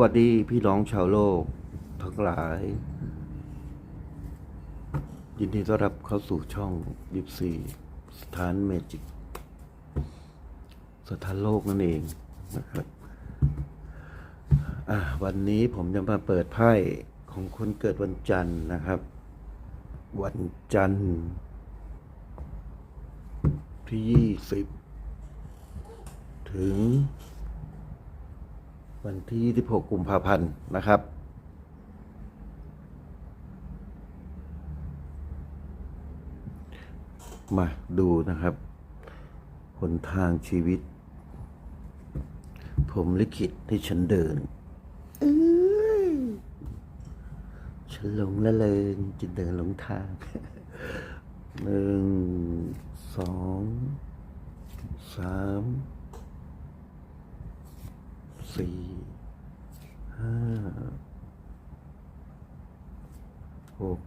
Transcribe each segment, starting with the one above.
สวัสดีพี่น้องชาวโลกทั้งหลาย ยินดีต้อนรับเข้าสู่ช่องยิบซีสถานเมจิก สถานโลกนั่นเองนะครับวันนี้ผมจะมาเปิดไพ่ของคนเกิดวันจันทร์นะครับ วันจันทร์ ที่ยี่สิบถึง วันที่ 26 กุมภาพันธ์นะครับ มาดูนะครับหนทางชีวิต ผมลิขิตให้ฉันเดินเอ้ยฉันหลงละเลยจะเดินหลงทางหนึ่งสองสาม สี่ห้าหก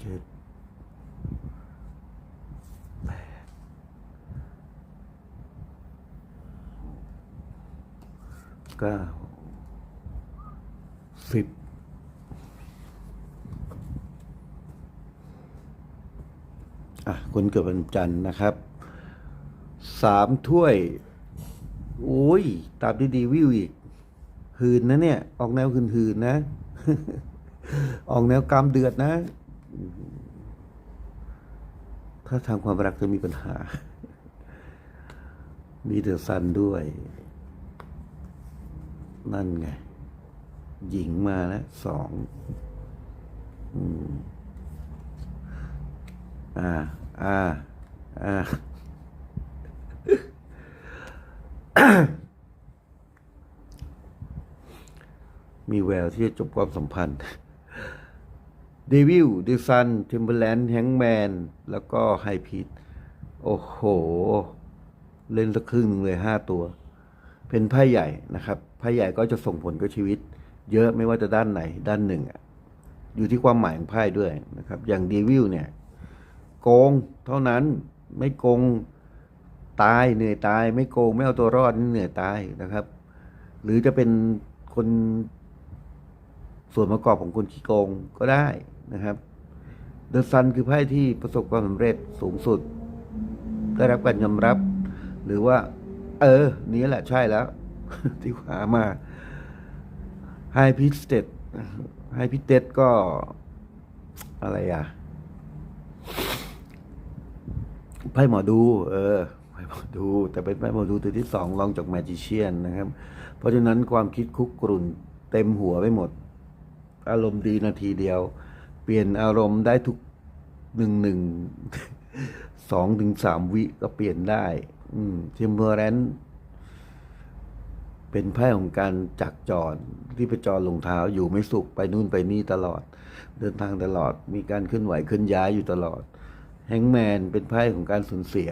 เจ็ดแปดเก้าสิบอะคนเกิดวันจันทร์นะครับสามถ้วย โอ้ยตามดีๆวิวอีก หืนนะเนี่ย ออกแนวหืนหืนๆนะ ออกแนวกามเดือดนะ ถ้าทางความรักจะมีปัญหา มีเดือะซันด้วย นั่นไง หญิงมาแล้วสองอ่า อ่า อ่า มีแววที่จะจบความสัมพันธ์เดวิลเดซันทิมเบอร์แลนด์แฮงแมนแล้วก็ไฮพีทโอ้โห เล่นสักครึ่งเลยห้าตัว เป็นไพ่ใหญ่นะครับไพ่ใหญ่ก็จะส่งผลกับชีวิต เยอะไม่ว่าจะด้านไหน ด้านหนึ่งอะอยู่ที่ความหมายของไพ่ด้วยนะครับ อย่างเดวิลเนี่ย โกงเท่านั้นไม่โกง ตายเหนื่อยตาย ไม่โกงไม่เอาตัวรอดนี่เหนื่อยตายนะครับ หรือจะเป็นคนส่วนประกอบของคนขี้โกงก็ได้นะครับเดอะซันคือไพ่ที่ประสบความสำเร็จสูงสุด ได้รับการยอมรับ หรือว่า เออ นี้แหละใช่แล้ว ที่หามาไฮพิสเตดไฮพิเตดก็ อะไรอะไพ่หมอดู เออ ไพ่หมอดูแต่เป็นไพ่หมอดูตัวที่สองรองจากแมจิเชียนนะครับ เพราะฉะนั้นความคิดคุกกรุ่นเต็มหัวไปหมด อารมณ์ดีนาทีเดียว เปลี่ยนอารมณ์ได้ทุกหนึ่งหนึ่งสองถึงสามวิก็เปลี่ยนได้ อืมเทมเพอร์แรนเป็นไพ่ของการจักจรที่ไปจรลงเท้าอยู่ไม่สุขไปนู่นไปนี่ตลอด เดินทางตลอดมีการเคลื่อนไหวเคลื่อนย้ายอยู่ตลอด แฮงแมนเป็นไพ่ของการสูญเสีย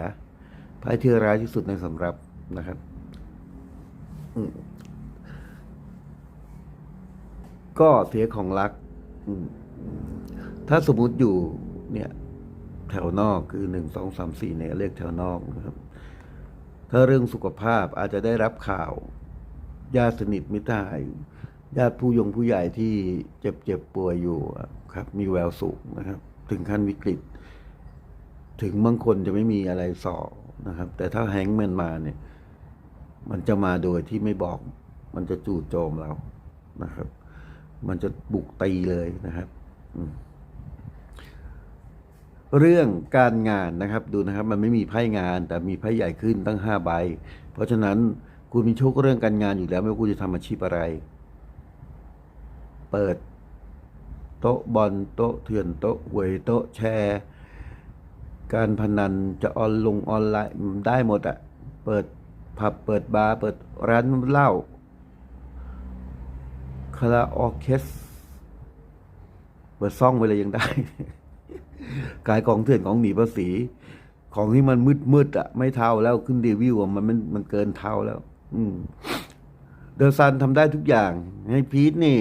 ไพ่ที่ร้ายที่สุดในสำรับนะครับก็เสียของรัก ถ้าสมมุติอยู่เนี่ย แถวนอกคือหนึ่งสองสามสี่เนี่ยเรียกแถวนอกนะครับ ถ้าเรื่องสุขภาพอาจจะได้รับข่าว ญาติสนิทมิตรหายญาติผู้ยงผู้ใหญ่ที่เจ็บเจ็บป่วยอยู่ครับ มีแววสูงนะครับ ถึงขั้นวิกฤต ถึงบางคนจะไม่มีอะไรสอบ นะครับ แต่ถ้าแฮงแมนมาเนี่ย มันจะมาโดยที่ไม่บอก มันจะจู่โจมเรานะครับ มันจะบุกตีเลยนะครับเรื่องการงานนะครับดูนะครับมันไม่มีไพ่งานแต่มีไพ่ใหญ่ขึ้นตั้งห้าใบ เพราะฉะนั้นคุณมีโชคเรื่องการงานอยู่แล้ว ไม่ว่าคุณจะทำอาชีพอะไร เปิด โต๊ะบอลโต๊ะเถื่อนโต๊ะหวยโต๊ะแชร์ การพนันจะออนลงออนไลน์ได้หมดอะเปิดผับเปิดบาร์เปิดร้านเหล้าคาราโอเกะเปิดซ่องไปเลยยังได้ขายของเถื่อนของหนีภาษี ของที่มันมืดมืดๆอะไม่เท่าแล้วขึ้นเดวิวอะมันมันมันเกินเท่าแล้ว อืม เดอะซันทำได้ทุกอย่าง ให้พีทนี่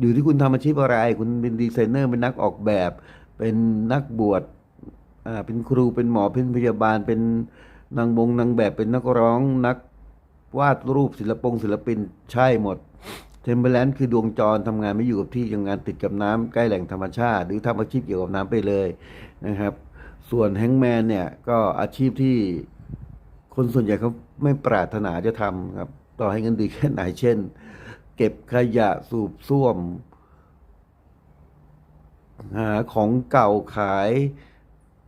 อยู่ที่คุณทำอาชีพอะไร คุณเป็นดีไซเนอร์เป็นนักออกแบบ เป็นนักบวช เป็นครูเป็นหมอเป็นพยาบาล เป็นนางบงนางแบบเป็นนักร้องนักวาดรูปศิลปงศิลปินใช่หมดเทมเ e อร์แลนด์คือดวงจรทำงานไม่อยู่กับที่ทำงานติดกับน้ำใกล้แหล่งธรรมชาติ หรือทำอาชีพเกี่ยวกับน้ำไปเลยนะครับ ส่วนแฮงแมนเนี่ยก็อาชีพที่คนส่วนใหญ่เขาไม่ปรารถนาจะทำครับ ต่อให้เงินดีแค่ไหนเช่น เก็บขยะสูบซ่วม หาของเก่าขาย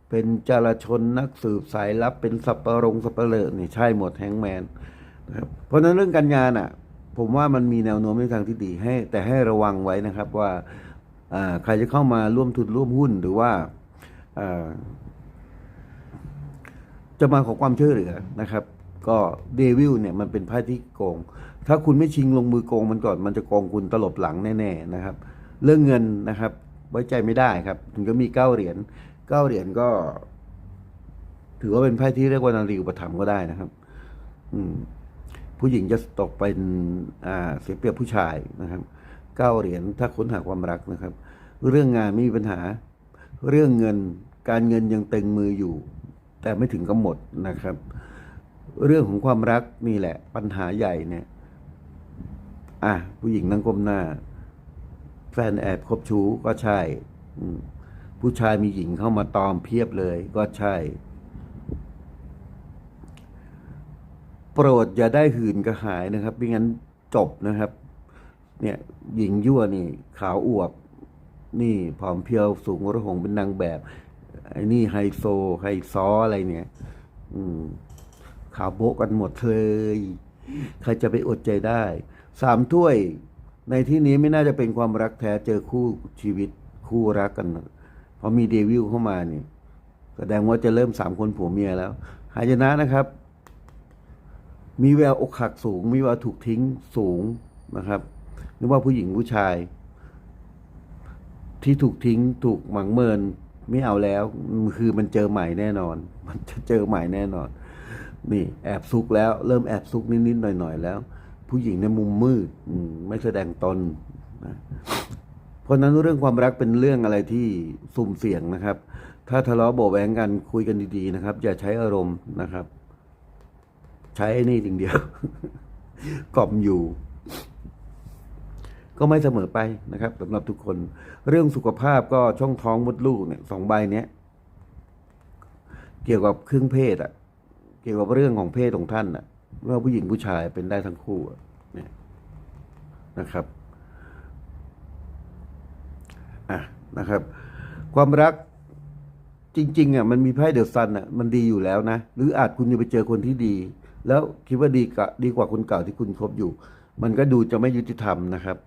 เป็นจารชนนักสืบสายลับเป็นสับปะรงสับปะเลอนี่ใช่หมดแฮงแมนนะครับเพราะนั้นเรื่องการงานอะ ผมว่ามันมีแนวโน้มในทางที่ดีให้ แต่ให้ระวังไว้นะครับว่าใครจะเข้ามาร่วมทุนร่วมหุ้นหรือว่าอ่าจะมาขอความช่วยเหลือนะครับ ก็เดวิลเนี่ยมันเป็นไพ่ที่โกง ถ้าคุณไม่ชิงลงมือโกงมันก่อนมันจะโกงคุณตลบหลังแน่ๆนะครับ เรื่องเงินนะครับ ไว้ใจไม่ได้ครับ ถึงจะมีเก้าเหรียญ เก้าเหรียญก็ ถือว่าเป็นไพ่ที่เรียกว่านารีอุปถัมภ์ก็ได้นะครับ อืม ผู้หญิงจะตกเป็นอ่าเสียเปรียบผู้ชายนะครับเก้าเหรียญถ้าค้นหาความรักนะครับ เรื่องงานไม่มีปัญหา เรื่องเงินการเงินยังเต็งมืออยู่ แต่ไม่ถึงกำหนดนะครับ เรื่องของความรักนี่แหละ ปัญหาใหญ่เนี่ย อะผู้หญิงนั่งก้มหน้า แฟนแอบคบชู้ก็ใช่ อืม ผู้ชายมีหญิงเข้ามาตอมเพียบเลยก็ใช่ โปรดอย่าได้หื่นกระหายนะครับไม่งั้นจบนะครับ เนี่ยหญิงยั่วนี่ ขาวอวบ นี่ผอมเพียวสูงระหงเป็นนางแบบไอ้นี่ไฮโซไฮซออะไรเนี่ย อืมขาวโบกันหมดเลยใครจะไปอดใจได้ สามถ้วย ในที่นี้ไม่น่าจะเป็นความรักแท้เจอคู่ชีวิตคู่รักกันนะ พอมีเดวิลเข้ามานี่แสดงว่าจะเริ่มสามคนผัวเมียแล้วหายนะนะครับ มีแววอกหักสูง มีแววถูกทิ้งสูงนะครับไม่ว่าผู้หญิงผู้ชาย ที่ถูกทิ้งถูกหมังเมินไม่เอาแล้ว คือมันเจอใหม่แน่นอน มันจะเจอใหม่แน่นอน นี่ แอบซุกแล้ว เริ่มแอบซุกนิดๆหน่อยๆแล้ว ผู้หญิงในมุมมืดไม่แสดงตนนะ เพราะนั้นเรื่องความรักเป็นเรื่องอะไรที่สุ่มเสี่ยงนะครับ ถ้าทะเลาะเบาะแวงกันคุยกันดีๆนะครับ อย่าใช้อารมณ์นะครับ ใช้นี่สิ่งเดียวกล่อมอยู่ ก็ไม่เสมอไปนะครับสำหรับทุกคน เรื่องสุขภาพก็ช่องท้องมดลูกเนี่ยสองใบเนี้ยเกี่ยวกับเครื่องเพศอะเกี่ยวกับเรื่องของเพศของท่านอะว่าผู้หญิงผู้ชายเป็นได้ทั้งคู่อะเนี่ยนะครับ อะนะครับ ความรักจริงๆอะมันมีไพ่เดอะซันอะมันดีอยู่แล้วนะ หรืออาจคุณจะไปเจอคนที่ดี แล้วคิดว่าดีกว่าดีกว่าคนเก่าที่คุณคบอยู่ มันก็ดูจะไม่ยุติธรรมนะครับ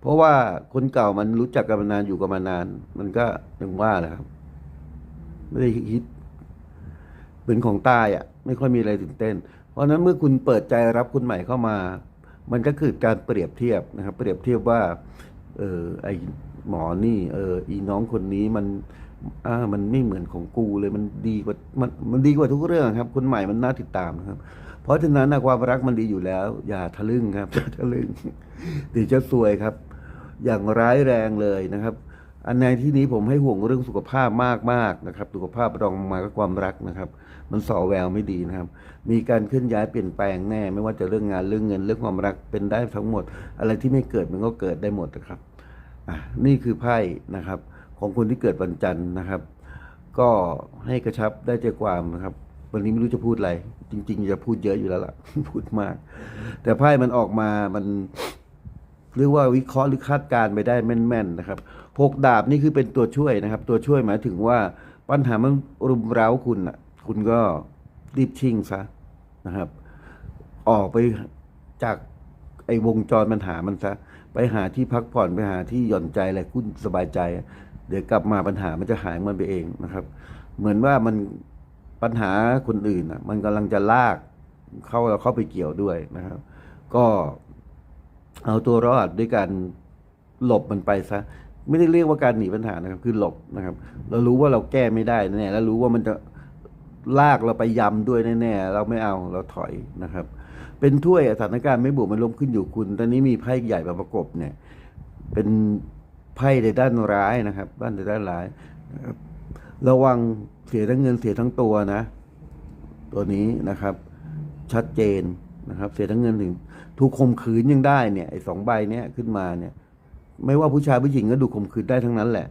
เพราะว่าคนเก่ามันรู้จักกันมานานอยู่กันมานาน มันก็ยังว่าแหละครับ ไม่ได้คิดเหมือนของตายอะ ไม่ค่อยมีอะไรตื่นเต้น เพราะนั้นเมื่อคุณเปิดใจรับคนใหม่เข้ามา มันก็คือการเปรียบเทียบนะครับ เปรียบเทียบว่า เออไอ หมอนี่ เออ อีน้องคนนี้มัน อ่า มันไม่เหมือนของกูเลย มันดีกว่า มัน มันดีกว่าทุกเรื่องครับ คนใหม่มันน่าติดตามนะครับ เพราะฉะนั้นนะความรักมันดีอยู่แล้ว อย่าทะลึ่งครับ อย่าทะลึ่งเดี๋ยวจะซวยครับ อย่างร้ายแรงเลยนะครับ อันในที่นี้ผมให้ห่วงเรื่องสุขภาพมากๆนะครับ สุขภาพรองมาก็ความรักนะครับ มันส่อแววไม่ดีนะครับ มีการเคลื่อนย้ายเปลี่ยนแปลงแน่ ไม่ว่าจะเรื่องงานเรื่องเงินเรื่องความรักเป็นได้ทั้งหมด อะไรที่ไม่เกิดมันก็เกิดได้หมดนะครับ นี่คือไพ่นะครับของคนที่เกิดวันจันทร์นะครับ ก็ให้กระชับได้ใจความนะครับ วันนี้ไม่รู้จะพูดอะไร จริง ๆ จะพูดเยอะอยู่แล้วล่ะ พูดมาก แต่ไพ่มันออกมามันเรียกว่าวิเคราะห์หรือคาดการณ์ไปได้แม่นๆนะครับหกดาบนี่คือเป็นตัวช่วยนะครับ ตัวช่วยหมายถึงว่าปัญหามันรุมเร้าคุณอะ คุณก็รีบชิ่งซะนะครับ ออกไปจาก ไอ้วงจรปัญหามันซะ ไปหาที่พักผ่อนไปหาที่หย่อนใจอะไรคุณสบายใจ เดี๋ยวกลับมาปัญหามันจะหายมันไปเองนะครับ เหมือนว่ามันปัญหาคนอื่นอะ มันกำลังจะลากเข้าเราเข้าไปเกี่ยวด้วยนะครับ ก็เอาตัวรอดด้วยการหลบมันไปซะไม่ได้เรียกว่าการหนีปัญหานะครับ คือหลบนะครับ เรารู้ว่าเราแก้ไม่ได้แน่แล้วรู้ว่ามันจะลากเราไปยำด้วยแน่ๆเราไม่เอาเราถอยนะครับ เป็นถ้วยสถานการณ์ไม่บวกมันล้มขึ้นอยู่คุณ ตอนนี้มีไพ่ใหญ่มาประกบเนี่ย เป็นไพ่ในด้านร้ายนะครับ ด้านในด้านร้าย ระวังเสียทั้งเงินเสียทั้งตัวนะ ตัวนี้นะครับ ชัดเจนนะครับ เสียทั้งเงินถึงถูกข่มขืนยังได้เนี่ยไอ้สองใบเนี้ยขึ้นมาเนี่ย ไม่ว่าผู้ชายผู้หญิงก็ดูข่มขืนได้ทั้งนั้นแหละ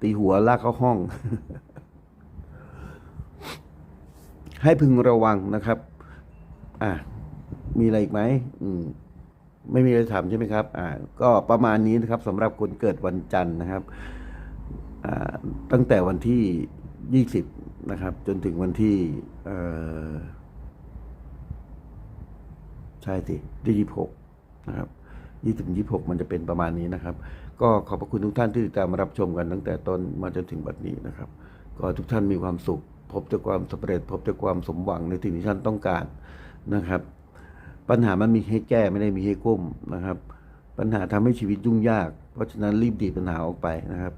ตีหัวลากเข้าห้อง ให้พึงระวังนะครับ อะ มีอะไรอีกไหมอืมไม่มีอะไรถามใช่ไหมครับ อ่า ก็ประมาณนี้นะครับสำหรับคนเกิดวันจันทร์นะครับ อ่า ตั้งแต่วันที่ยี่สิบนะครับ จนถึงวันที่เออใช่สิที่ยี่หกนะครับยี่สิบยี่หกมันจะเป็นประมาณนี้นะครับ ก็ขอบพระคุณทุกท่านที่ติดตามารับชมกันตั้งแต่ต้นมาจนถึงบัดนี้นะครับ ก็ทุกท่านมีความสุข พบแต่ความสำเร็จ พบแต่ความสมหวังในสิ่งที่ท่านต้องการนะครับ ปัญหามันมีให้แก้ไม่ได้มีให้ก้มนะครับ ปัญหาทำให้ชีวิตยุ่งยาก เพราะฉะนั้นรีบดีปัญหาออกไปนะครับ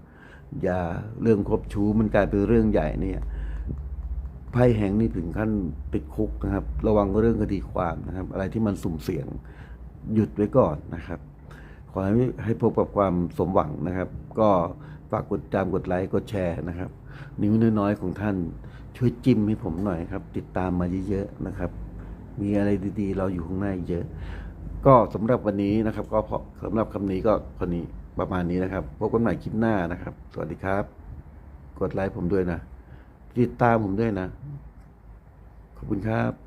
อย่าเรื่องคบชู้มันกลายเป็นเรื่องใหญ่เนี่ยไพ่แห่งนี่ถึงขั้นติดคุกนะครับ ระวังเรื่องคดีความนะครับ อะไรที่มันสุ่มเสี่ยงหยุดไว้ก่อนนะครับ ขอให้ให้พบกับความสมหวังนะครับ ก็ฝากกดติดตามกดไลค์กดแชร์นะครับ นิ้วน้อยๆของท่านช่วยจิ้มให้ผมหน่อยครับ ติดตามมาเยอะๆนะครับ มีอะไรดีๆ เราอยู่ข้างหน้าเยอะ ก็สำหรับวันนี้นะครับ ก็พอสำหรับคำนี้ก็คนนี้ประมาณนี้นะครับพบกันใหม่คลิปหน้านะครับ สวัสดีครับ กดไลค์ผมด้วยนะ ติดตามผมด้วยนะ ขอบคุณครับ